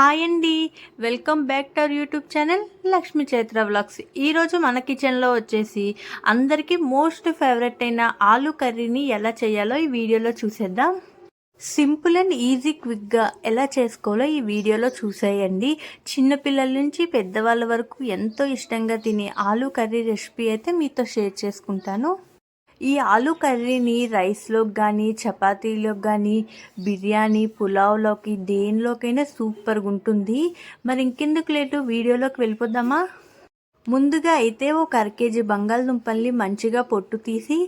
Hi అండి. Welcome back to our YouTube channel Lakshmi Chaitra vlogs. ఈరోజు మన కిచెన్లో వచ్చేసి అందరికీ మోస్ట్ ఫేవరెట్ అయిన ఆలు కర్రీని ఎలా చేయాలో ఈ వీడియోలో చూసేద్దాం. సింపుల్ అండ్ ఈజీ క్విక్గా ఎలా చేసుకోవాలో ఈ వీడియోలో చూసేయండి. చిన్నపిల్లల నుంచి పెద్దవాళ్ళ వరకు ఎంతో ఇష్టంగా తినే ఆలు కర్రీ రెసిపీ అయితే మీతో షేర్ చేసుకుంటాను. ఈ ఆలు కర్రీని రైస్లోకి కానీ చపాతీలోకి కానీ బిర్యానీ పులావ్లోకి దేనిలోకైనా సూపర్గా ఉంటుంది. మరి ఇంకెందుకు లేటు? వీడియోలోకి వెళ్ళిపోదామా? ముందుగా అయితే ఒక అర కేజీ బంగాళదుంపల్ని మంచిగా పొట్టు తీసి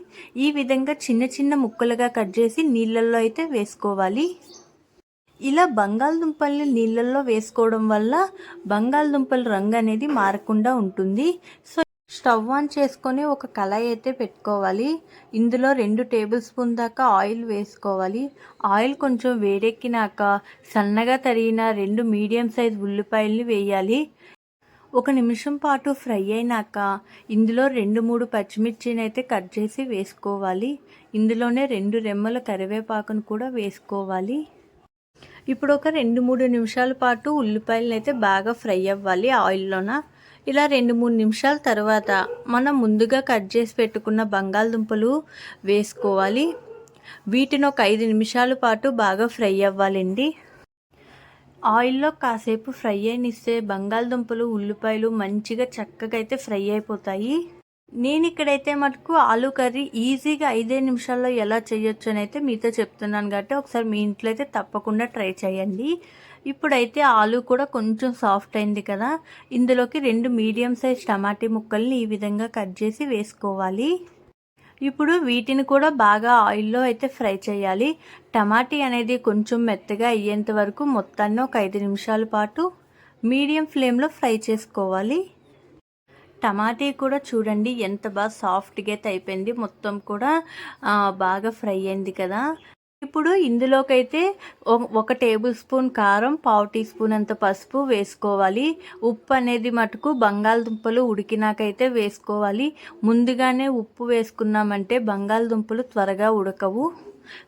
ఈ విధంగా చిన్న చిన్న ముక్కలుగా కట్ చేసి నీళ్ళల్లో అయితే వేసుకోవాలి. ఇలా బంగాళదుంపల్ని నీళ్ళల్లో వేసుకోవడం వల్ల బంగాళదుంపల రంగు అనేది మారకుండా ఉంటుంది. సో స్టవ్ ఆన్ చేసుకొని ఒక కళాయి అయితే పెట్టుకోవాలి. ఇందులో రెండు టేబుల్ స్పూన్ దాకా ఆయిల్ వేసుకోవాలి. ఆయిల్ కొంచెం వేడెక్కినాక సన్నగా తరిగిన రెండు మీడియం సైజ్ ఉల్లిపాయల్ని వేయాలి. ఒక నిమిషం పాటు ఫ్రై అయినాక ఇందులో రెండు మూడు పచ్చిమిర్చిని అయితే కట్ చేసి వేసుకోవాలి. ఇందులోనే రెండు రెమ్మల కరివేపాకును కూడా వేసుకోవాలి. ఇప్పుడు ఒక రెండు మూడు నిమిషాల పాటు ఉల్లిపాయలను అయితే బాగా ఫ్రై అవ్వాలి ఆయిల్లోన. ఇలా రెండు మూడు నిమిషాల తర్వాత మనం ముందుగా కట్ చేసి పెట్టుకున్న బంగాళదుంపలు వేసుకోవాలి. వీటిని ఒక ఐదు నిమిషాల పాటు బాగా ఫ్రై అవ్వాలండి. ఆయిల్లో కాసేపు ఫ్రై అయినిస్తే బంగాళదుంపలు ఉల్లిపాయలు మంచిగా చక్కగా అయితే ఫ్రై అయిపోతాయి. నేను ఇక్కడైతే మటుకు ఆలు కర్రీ ఈజీగా ఐదే నిమిషాల్లో ఎలా చేయొచ్చు అని అయితే మీతో చెప్తున్నాను కాబట్టి ఒకసారి మీ ఇంట్లో అయితే తప్పకుండా ట్రై చేయండి. ఇప్పుడైతే ఆలు కూడా కొంచెం సాఫ్ట్ అయింది కదా. ఇందులోకి రెండు మీడియం సైజ్ టమాటీ ముక్కల్ని ఈ విధంగా కట్ చేసి వేసుకోవాలి. ఇప్పుడు వీటిని కూడా బాగా ఆయిల్లో అయితే ఫ్రై చేయాలి. టమాటీ అనేది కొంచెం మెత్తగా అయ్యేంత వరకు మొత్తాన్ని ఒక ఐదు నిమిషాల పాటు మీడియం ఫ్లేమ్లో ఫ్రై చేసుకోవాలి. టమాటీ కూడా చూడండి ఎంత బాగా సాఫ్ట్గా అయితే అయిపోయింది. మొత్తం కూడా బాగా ఫ్రై అయింది కదా. ఇప్పుడు ఇందులోకైతే ఒక టేబుల్ స్పూన్ కారం పావు టీ స్పూన్ అంత పసుపు వేసుకోవాలి. ఉప్పు అనేది మటుకు బంగాళదుంపలు ఉడికినాకైతే వేసుకోవాలి. ముందుగానే ఉప్పు వేసుకున్నామంటే బంగాళదుంపలు త్వరగా ఉడకవు.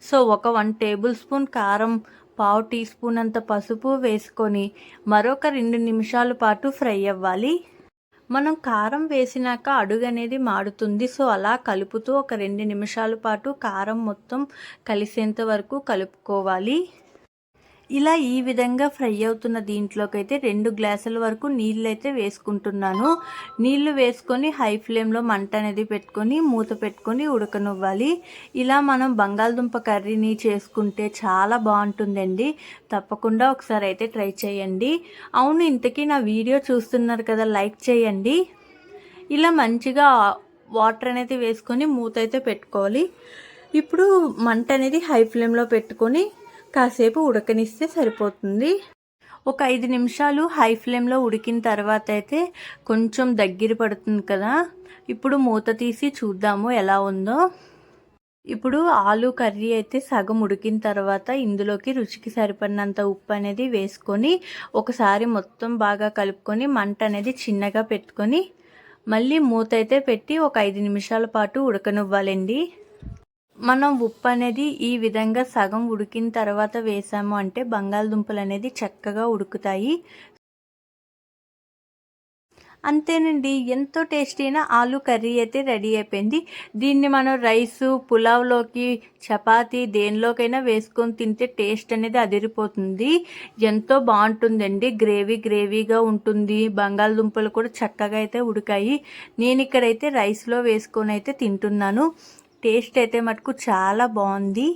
సో ఒక వన్ టేబుల్ స్పూన్ కారం పావు టీ స్పూన్ అంత పసుపు వేసుకొని మరొక రెండు నిమిషాల పాటు ఫ్రై అవ్వాలి. మనం కారం వేసినాక అడుగు అనేది మాడుతుంది సో అలా కలుపుతూ ఒక రెండు నిమిషాల పాటు కారం మొత్తం కలిసేంత వరకు కలుపుకోవాలి. ఇలా ఈ విధంగా ఫ్రై అవుతున్న దీంట్లోకైతే రెండు గ్లాసుల వరకు నీళ్ళు అయితే వేసుకుంటున్నాను. నీళ్ళు వేసుకొని హై ఫ్లేమ్లో మంట అనేది పెట్టుకొని మూత పెట్టుకొని ఉడకనివ్వాలి. ఇలా మనం బంగాళదుంప కర్రీని చేసుకుంటే చాలా బాగుంటుందండి. తప్పకుండా ఒకసారి అయితే ట్రై చేయండి. అవును ఇంతకీ నా వీడియో చూస్తున్నారు కదా లైక్ చేయండి. ఇలా మంచిగా వాటర్ అనేది వేసుకొని మూత అయితే పెట్టుకోవాలి. ఇప్పుడు మంట అనేది హై ఫ్లేమ్లో పెట్టుకొని కాసేపు ఉడకనిస్తే సరిపోతుంది. ఒక ఐదు నిమిషాలు హై ఫ్లేమ్లో ఉడికిన తర్వాత అయితే కొంచెం దగ్గర పడుతుంది కదా. ఇప్పుడు మూత తీసి చూద్దాము ఎలా ఉందో. ఇప్పుడు ఆలు కర్రీ అయితే సగం ఉడికిన తర్వాత ఇందులోకి రుచికి సరిపడినంత ఉప్పు అనేది వేసుకొని ఒకసారి మొత్తం బాగా కలుపుకొని మంట అనేది చిన్నగా పెట్టుకొని మళ్ళీ మూత అయితే పెట్టి ఒక ఐదు నిమిషాల పాటు ఉడకనివ్వాలండి. మనం ఉప్పు అనేది ఈ విధంగా సగం ఉడికిన తర్వాత వేసాము అంటే బంగాళదుంపలు అనేది చక్కగా ఉడుకుతాయి. అంతేనండి ఎంతో టేస్టీ అయిన ఆలు కర్రీ అయితే రెడీ అయిపోయింది. దీన్ని మనం రైసు పులావ్లోకి చపాతి దేనిలోకైనా వేసుకొని తింటే టేస్ట్ అనేది అదిరిపోతుంది. ఎంతో బాగుంటుందండి గ్రేవీ గ్రేవీగా ఉంటుంది. బంగాళదుంపలు కూడా చక్కగా అయితే ఉడికాయి. నేను ఇక్కడైతే రైస్లో వేసుకొని అయితే తింటున్నాను. టేస్ట్ అయితే మటుకు చాలా బాగుంది.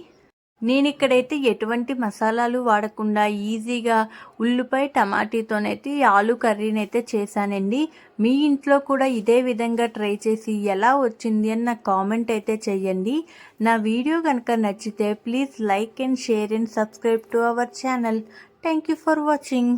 నేను ఇక్కడైతే ఎటువంటి మసాలాలు వాడకుండా ఈజీగా ఉల్లిపాయ టమాటీతోనైతే ఆలు కర్రీని అయితే చేశానండి. మీ ఇంట్లో కూడా ఇదే విధంగా ట్రై చేసి ఎలా వచ్చింది అని నాకు కామెంట్ అయితే చేయండి నా వీడియో కనుక నచ్చితే please like and share and subscribe to our channel. Thank you for watching.